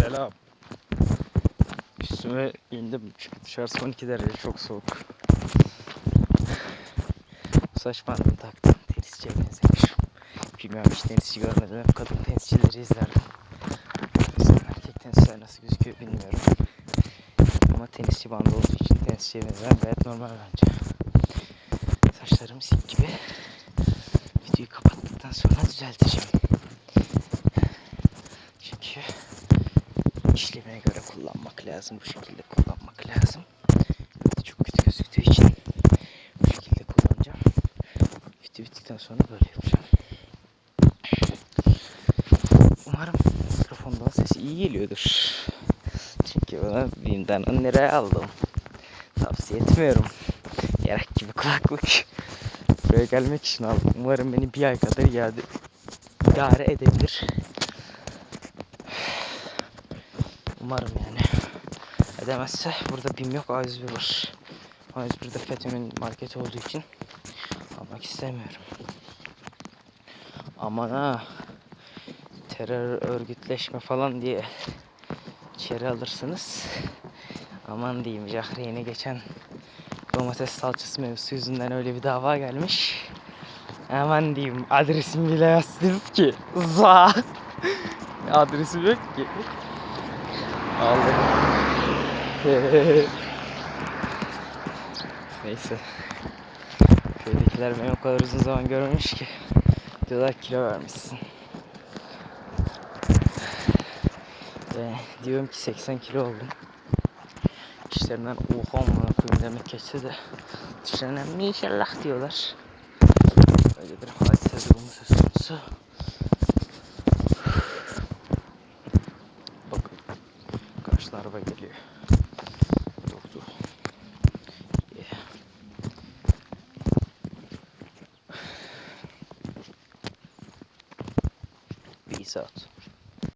Selam. Üstüme indim. Çünkü dışarısı 12 derece çok soğuk. Saç bandını taktım. Tenisçiye benzemiş. Bilmiyorum hiç tenisçi görmedim. Hep kadın tenisçileri izlerdim. Mesela erkek tenisçiler nasıl gözüküyor bilmiyorum. Ama tenisçi bandı olduğu için tenisçiye benzer. Gayet normal bence. Saçlarım sik gibi. Videoyu kapattıktan sonra düzelteceğim. Çünkü işlemine göre kullanmak lazım. Bu şekilde kullanmak lazım. Çok kötü gözüktüğü için bu şekilde kullanacağım. Video bittikten sonra böyle yapacağım. Umarım mikrofondan sesi iyi geliyordur. Çünkü bunu BİM'den 10 liraya aldım. Tavsiye etmiyorum. Yarak gibi kulaklık. Buraya gelmek için aldım. Umarım beni bir ay kadar iade, idare edebilir. Umarım yani. Edemezse burada BİM yok A101 var. A101'de FETÖ'nün marketi olduğu için almak istemiyorum. Aman ha. Terör örgütleşme falan diye içeri alırsınız. Aman diyeyim Cahreyn'e geçen domates salçası mevzusu yüzünden öyle bir dava gelmiş. Aman diyeyim adresimi bilemezsiniz ki. Za. Adresim yok ki. Allah'ım. Neyse. Köydekiler beni o kadar uzun zaman görmemiş ki. Diyorlar kilo vermişsin. Ve diyorum ki 80 kilo oldum. İşlerinden oha amına koyayım demek geçse de dışlarından inşallah diyorlar. Öyle bir hadise durumu söz konusu. Karşıda araba geliyor. Durdu. Yeah. Peace out.